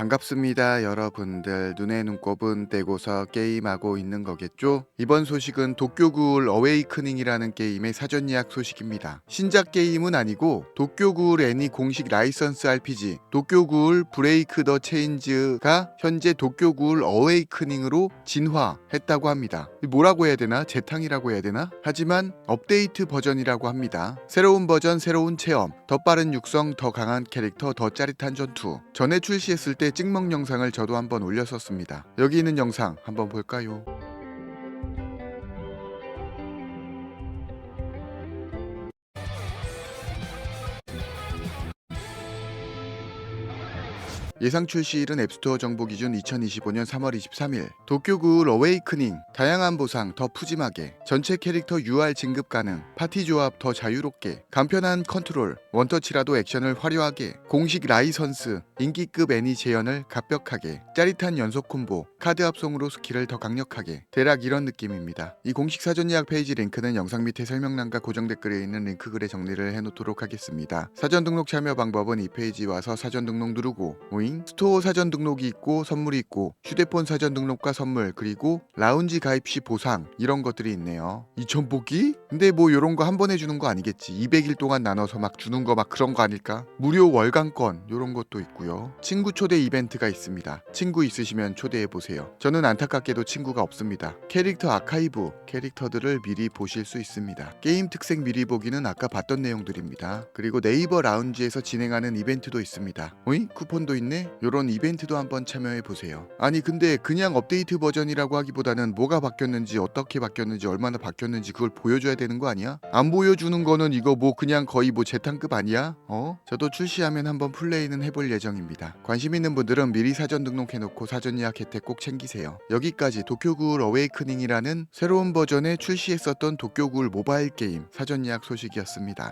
반갑습니다, 여러분들. 눈에 눈곱은 떼고서 게임하고 있는 거겠죠? 이번 소식은 도쿄구울 어웨이크닝이라는 게임의 사전 예약 소식입니다. 신작 게임은 아니고 도쿄구울 애니 공식 라이선스 RPG 도쿄구울 브레이크 더 체인즈가 현재 도쿄구울 어웨이크닝으로 진화했다고 합니다. 뭐라고 해야 되나? 재탕이라고 해야 되나? 하지만 업데이트 버전이라고 합니다. 새로운 버전, 새로운 체험, 더 빠른 육성, 더 강한 캐릭터, 더 짜릿한 전투. 전에 출시했을 때 찍먹 영상을 저도 한번 올렸었습니다. 여기 있는 영상 한번 볼까요? 예상 출시일은 앱스토어 정보 기준 2025년 3월 23일. 도쿄구울 어웨이크닝. 다양한 보상 더 푸짐하게. 전체 캐릭터 UR 진급 가능. 파티 조합 더 자유롭게. 간편한 컨트롤. 원터치라도 액션을 화려하게. 공식 라이선스. 인기급 애니 재현을 갑벽하게. 짜릿한 연속 콤보. 카드 합성으로 스킬을 더 강력하게. 대략 이런 느낌입니다. 이 공식 사전 예약 페이지 링크는 영상 밑에 설명란과 고정 댓글에 있는 링크 글에 정리를 해놓도록 하겠습니다. 사전 등록 참여 방법은 이 페이지 와서 사전 등록 누르고 오잉 스토어 사전 등록이 있고 선물이 있고 휴대폰 사전 등록과 선물 그리고 라운지 가입 시 보상 이런 것들이 있네요. 2천 뽑기? 근데 뭐 이런 거 한번 해주는 거 아니겠지. 200일 동안 나눠서 막 주는 거 막 그런 거 아닐까? 무료 월간권 이런 것도 있고요. 친구 초대 이벤트가 있습니다. 친구 있으시면 초대해 보세요. 저는 안타깝게도 친구가 없습니다. 캐릭터 아카이브 캐릭터들을 미리 보실 수 있습니다. 게임 특색 미리 보기는 아까 봤던 내용들입니다. 그리고 네이버 라운지에서 진행하는 이벤트도 있습니다. 어이? 쿠폰도 있네? 요런 이벤트도 한번 참여해 보세요. 아니 근데 그냥 업데이트 버전이라고 하기보다는 뭐가 바뀌었는지 어떻게 바뀌었는지 얼마나 바뀌었는지 그걸 보여줘야 되는 거 아니야? 안 보여주는 거는 이거 뭐 그냥 거의 뭐 재탕급 아니야? 어? 저도 출시하면 한번 플레이는 해볼 예정입니다. 관심 있는 분들은 미리 사전 등록해놓고 사전 예약 혜택 꼭 챙기세요. 여기까지 도쿄구울 어웨이크닝이라는 새로운 버전에 출시했었던 도쿄구울 모바일 게임 사전 예약 소식이었습니다.